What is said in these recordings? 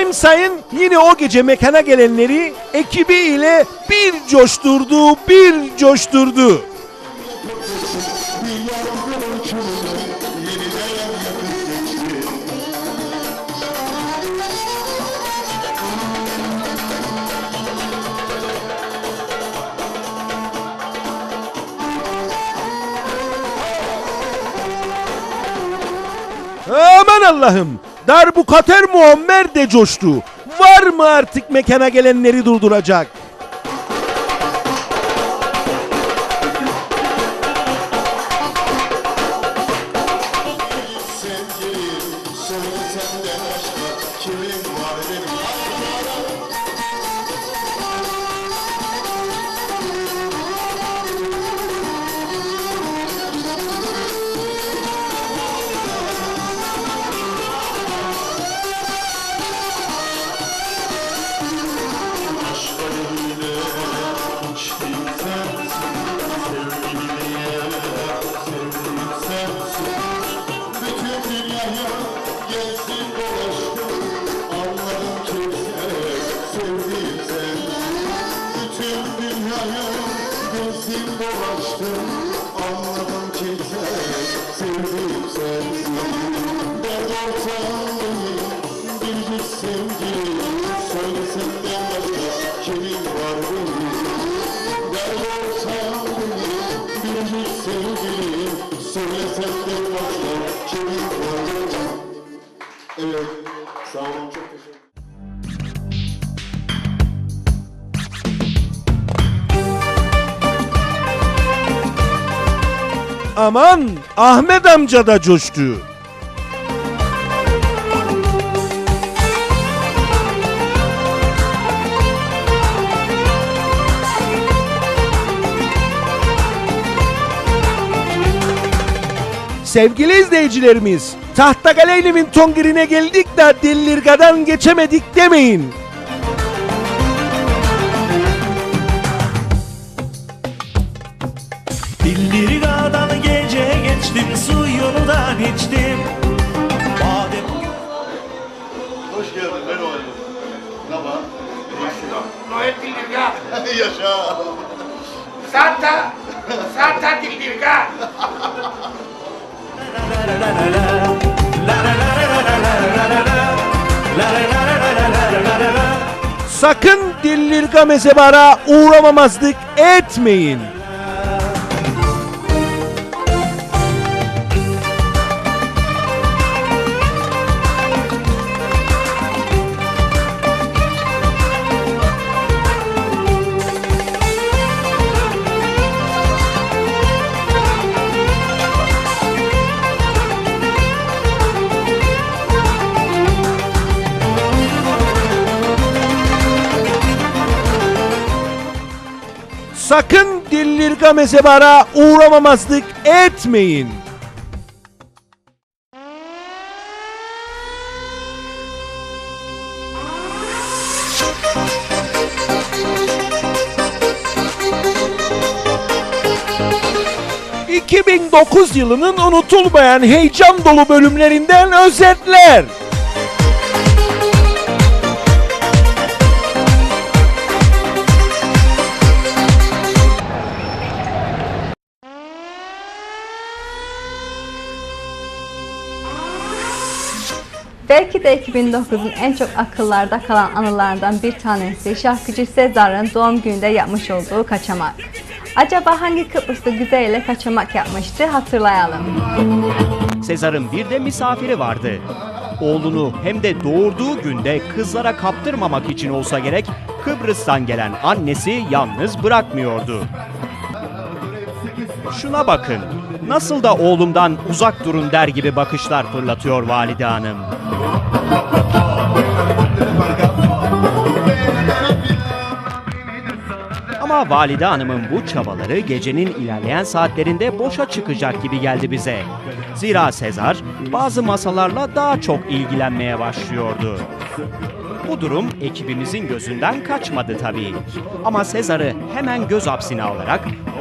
İbrahim Sayın yine o gece mekana gelenleri ekibi ile bir coşturdu, bir coşturdu. Aman Allah'ım! Darbukater Muammer de coştu. Var mı artık mekana gelenleri durduracak? Gezdim dolaştım Anladım kimse sevdiğim sensin Dert ortağım benim biricik sevgilim Söyle senden başka kimin var benim Dert ortağım benim biricik sevgilim Söyle senden başka. Kimin var benim Evet, sağ olun çok teşekkür Aman Ahmet amca da coştu. Sevgili izleyicilerimiz, Tahtakale'nin tongirine geldik de Dillirga'dan geçemedik demeyin. Gece geçtim Su yolundan içtim Badem Hoş geldin, ben. Ne var? Noel Dildirga, Yaşa. Santa, Santa Dildirga. Sakın Dillirga mezebara uğramamazlık etmeyin. Sakın Dillirga mezebara uğramamazlık etmeyin. ...2009 yılının unutulmayan heyecan dolu bölümlerinden özetler. Belki de 2009'un en çok akıllarda kalan anılarından bir tanesi şarkıcı Sezar'ın doğum gününde yapmış olduğu kaçamak. Acaba hangi Kıbrıslı güzeyle kaçamak yapmıştı hatırlayalım. Sezar'ın bir de misafiri vardı. Oğlunu hem de doğurduğu günde kızlara kaptırmamak için olsa gerek Kıbrıs'tan gelen annesi yalnız bırakmıyordu. Şuna bakın. Nasıl da oğlumdan uzak durun der gibi bakışlar fırlatıyor valide hanım. Ama valide hanımın bu çabaları gecenin ilerleyen saatlerinde boşa çıkacak gibi geldi bize. Zira Sezar bazı masalarla daha çok ilgilenmeye başlıyordu. Bu durum ekibimizin gözünden kaçmadı tabii. Ama Sezar'ı hemen göz hapsine alarak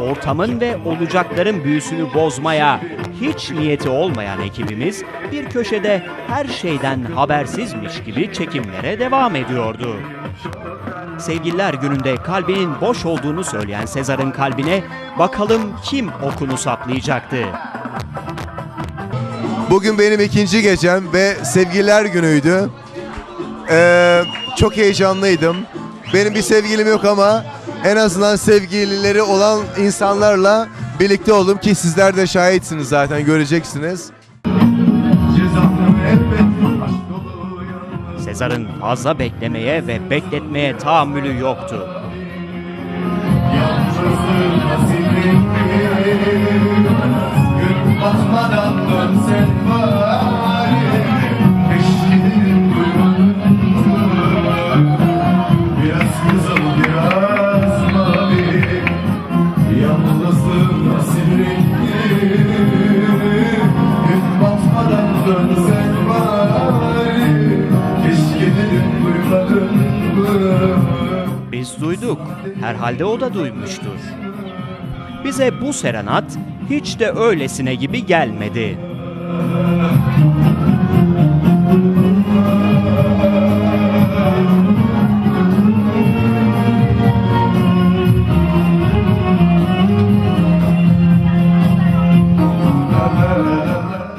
ortamın ve olacakların büyüsünü bozmaya hiç niyeti olmayan ekibimiz bir köşede her şeyden habersizmiş gibi çekimlere devam ediyordu. Sevgililer gününde kalbinin boş olduğunu söyleyen Sezar'ın kalbine bakalım kim okunu saplayacaktı. Bugün benim ikinci gecem ve sevgililer günüydü. Ee, çok heyecanlıydım. Benim bir sevgilim yok ama en azından sevgilileri olan insanlarla birlikte oldum ki sizler de şahitsiniz zaten göreceksiniz. Sezar'ın fazla beklemeye ve bekletmeye tahammülü yoktu. Duyduk, herhalde o da duymuştur. Bize bu serenat hiç de öylesine gibi gelmedi.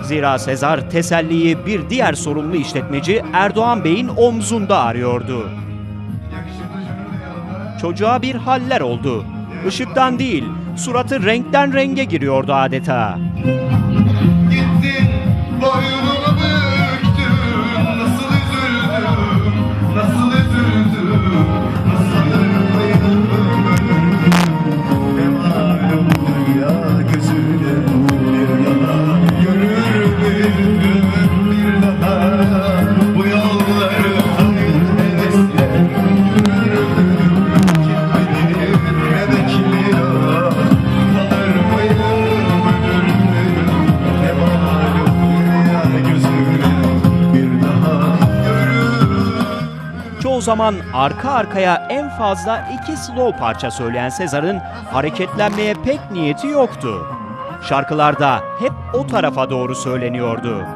Zira Sezar teselliyi bir diğer sorumlu işletmeci Erdoğan Bey'in omzunda arıyordu. Çocuğa bir haller oldu. Işıktan değil, suratı renkten renge giriyordu adeta. Çoğu zaman arka arkaya en fazla iki slow parça söyleyen Sezar'ın hareketlenmeye pek niyeti yoktu. Şarkılarda hep o tarafa doğru söyleniyordu.